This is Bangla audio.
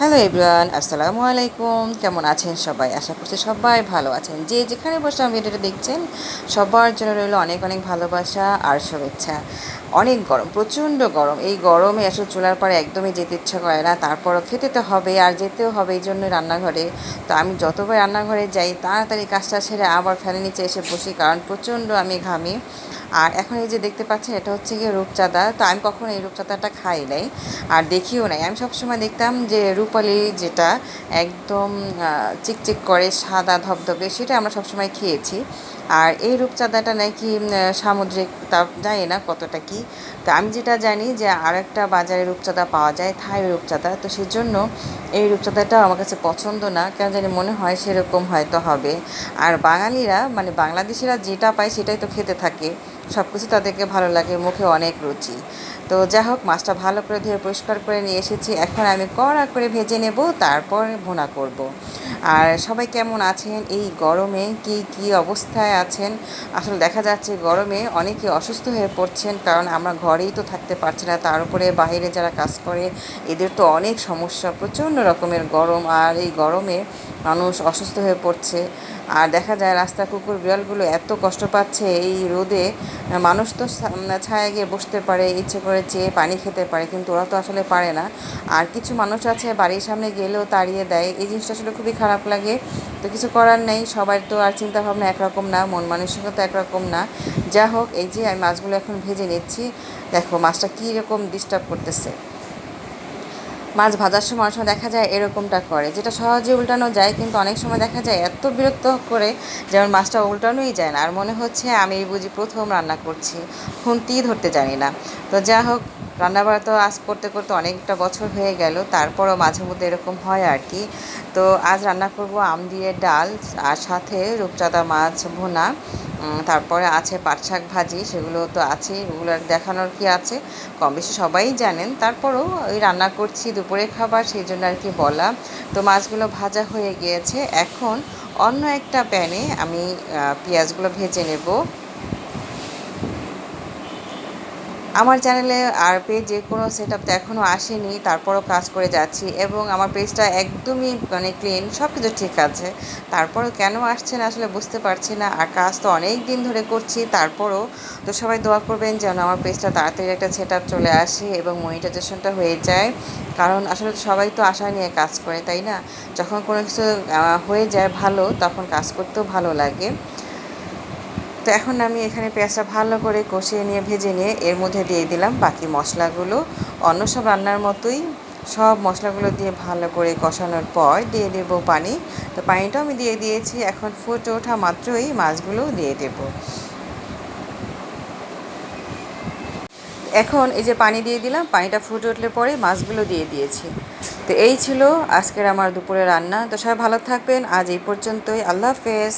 হ্যালো এভরিওয়ান আসসালামু আলাইকুম কেমন আছেন সবাই? আশা করছি সবাই ভালো আছেন। যে যেখানে বসে আমি ভিডিওটা দেখছেন, সবার জন্য রইল অনেক অনেক ভালোবাসা আর শুভেচ্ছা। অনেক গরম, প্রচণ্ড গরম। এই গরমে আসলে চুলার পরে একদমই যেতে ইচ্ছা করে না, তারপরও খেতে তো হবে, আর যেতেও হবে এই জন্য রান্নাঘরে। তো আমি যতবার রান্নাঘরে যাই, তাড়াতাড়ি কাজটা সেরে আবার ফ্যানের নিচে এসে বসি, কারণ প্রচণ্ড আমি ঘামি। আর এখন এই যে দেখতে পাচ্ছেন, এটা হচ্ছে গিয়ে রূপচাঁদা। তো আমি কখনো এই রূপচাঁদাটা খাই নাই, আর দেখিও নাই। আমি সবসময় দেখতাম যে রূপালি যেটা একদম চিকচিক করে, সাদা ধবধবে, সেটা আমরা সবসময় খেয়েছি। আর এই রূপচাঁদাটা নাকি সামুদ্রিক, তা জানি না কতটা কি। তো আমি যেটা জানি যে আর একটা বাজারে রূপচাঁদা পাওয়া যায়, থাই রূপচাঁদা। তো সেই জন্য এই রূপচাঁদাটা আমার কাছে পছন্দ না। কেন জানি মনে হয় সেরকম হয়তো হবে। আর বাঙালিরা মানে বাংলাদেশিরা যেটা পায় সেটাই তো খেতে থাকে। সব কিছু তাদেরকে ভালো লাগে, মুখে অনেক রুচি। তো যাই হোক, মাছটা ভালো করে ধুয়ে পরিষ্কার করে নিয়ে এসেছি। এখন আমি কড়া করে ভেজে নেব, তারপর ভুনা করব। আর সবাই কেমন আছেন? এই গরমে কি কি অবস্থায় আছেন? আসলে দেখা যাচ্ছে গরমে অনেকে অসুস্থ হয়ে পড়ছেন, কারণ আমরা ঘরেই তো থাকতে পারছি না। তার উপরে বাইরে যারা কাজ করে, এদের তো অনেক সমস্যা, প্রচণ্ড রকমের গরম। আর এই গরমে মানুষ অসুস্থ হয়ে পড়ছে। আর দেখা যায় রাস্তা কুকুর বিড়ালগুলো এত কষ্ট পাচ্ছে এই রোদে। মানুষ তো ছায়া গিয়ে বসতে পারে, ইচ্ছে করে চেয়ে পানি খেতে পারে, কিন্তু ওরা তো আসলে পারে না। আর কিছু মানুষ আছে বাড়ির সামনে গেলেও তাড়িয়ে দেয়। এই জিনিসটা আসলে খুবই খারাপ লাগে। তো কিছু করার নেই, সবার তো আর চিন্তাভাবনা একরকম না, মন মানসিকতা একরকম না। যা হোক, এই যে আমি মাছগুলো এখন ভেজে নিচ্ছি। দেখো মাছটা কী রকম ডিস্টার্ব করতেছে। মাছ ভাজার সময় অনেক সময় দেখা যায় এরকমটা করে, যেটা সহজে উল্টানো যায়, কিন্তু অনেক সময় দেখা যায় এত বিরক্ত করে যেমন মাছটা উল্টানোই যায় না। আর মনে হচ্ছে আমি বুঝি প্রথম রান্না করছি, খুন্তি ধরতে জানি না। তো যা হোক রান্নাবাড়া তো আজ করতে করতে অনেকটা বছর হয়ে গেল, তারপরও মাঝে মধ্যে এরকম হয় আর কি। তো আজ রান্না করব আম দিয়ে ডাল আর সাথে রূপচাঁদা মাছ ভোনা তারপরে আছে পাট শাক ভাজি, সেগুলো তো আছে ওগুলো দেখানোর কি আছে? কম বেশি সবাই জানেন, তারপরও ওই রান্না করছি দুপুরে খাবার, সেই জন্য আর কি বলা। তো মাছগুলো ভাজা হয়ে গিয়েছে, এখন অন্য একটা প্যানে আমি পেঁয়াজগুলো ভেজে নেব। আমার চ্যানেলে আর যে কোনো সেট আপ তো এখনও আসেনি, তারপরও কাজ করে যাচ্ছি এবং আমার পেজটা একদমই মানে ক্লিন সব কিছু ঠিক আছে। তারপরও কেন আসছে না আসলে বুঝতে পারছি না, আর কাজ তো অনেক দিন ধরে করছি, তারপরও তো সবাই দোয়া করবেন যেন আমার পেজটা তাড়াতাড়ি একটা সেট আপ চলে আসে এবং মনিটাইজেশনটা হয়ে যায়। কারণ আসলে সবাই তো আশা নিয়ে কাজ করে, তাই না? যখন কোনো কিছু হয়ে যায় ভালো, তখন কাজ করতেও ভালো লাগে। তো এখন আমি এখানে পেঁয়াজটা ভালো করে কষিয়ে নিয়ে, ভেজে নিয়ে এর মধ্যে দিয়ে দিলাম বাকি মশলাগুলো। অন্য সব রান্নার মতোই সব মশলাগুলো দিয়ে ভালো করে কষানোর পর দিয়ে দেব পানি। তো পানিটাও আমি দিয়ে দিয়েছি, এখন ফুটে ওঠা মাত্রই মাছগুলো দিয়ে দেব। এখন এই যে পানি দিয়ে দিলাম, পানিটা ফুটে উঠলে পরে মাছগুলো দিয়ে দিয়েছি। তো এই ছিল আজকের আমার দুপুরে রান্না। তো সবাই ভালো থাকবেন। আজ এই পর্যন্তই। আল্লাহ হাফেজ।